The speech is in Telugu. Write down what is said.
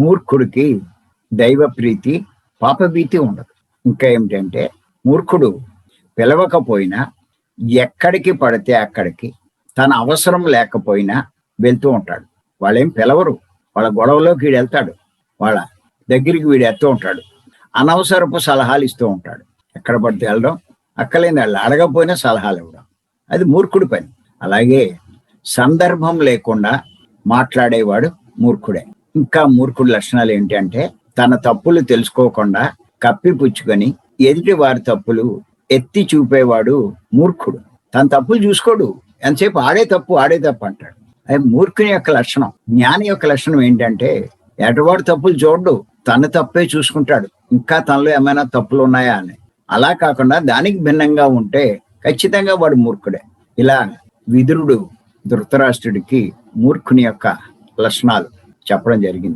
మూర్ఖుడికి దైవ ప్రీతి పాపభీతి ఉండదు. ఇంకా ఏమిటంటే మూర్ఖుడు పిలవకపోయినా ఎక్కడికి పడితే అక్కడికి తన అవసరం లేకపోయినా వెళ్తూ ఉంటాడు. వాళ్ళేం పిలవరు. వాళ్ళ గొడవలోకి వీడు వెళ్తాడు. వాళ్ళ దగ్గరికి వీడు ఎత్తూ ఉంటాడు. అనవసరపు సలహాలు ఇస్తూ ఉంటాడు. ఎక్కడ పడితే వెళ్ళడం అక్కలేని వాళ్ళు అడగపోయినా సలహాలు ఇవ్వడం. అది మూర్ఖుడి పని. అలాగే సందర్భం లేకుండా మాట్లాడేవాడు మూర్ఖుడే. ఇంకా మూర్ఖుడి లక్షణాలు ఏంటంటే తన తప్పులు తెలుసుకోకుండా కప్పిపుచ్చుకొని ఎదుటి వారి తప్పులు ఎత్తి చూపేవాడు మూర్ఖుడు. తన తప్పులు చూసుకోడు. ఎంతసేపు ఆడే తప్పు ఆడే తప్పు అంటాడు. అది మూర్ఖుని యొక్క లక్షణం. జ్ఞాని యొక్క లక్షణం ఏంటంటే ఎటవాడు తప్పులు చూడడు. తన తప్పే చూసుకుంటాడు. ఇంకా తనలో ఏమైనా తప్పులు ఉన్నాయా అని. అలా కాకుండా దానికి భిన్నంగా ఉంటే ఖచ్చితంగా వాడు మూర్ఖుడే. ఇలా విదురుడు ధృతరాష్ట్రుడికి మూర్ఖుని యొక్క లక్షణాలు. చెప్పడం జరిగింది.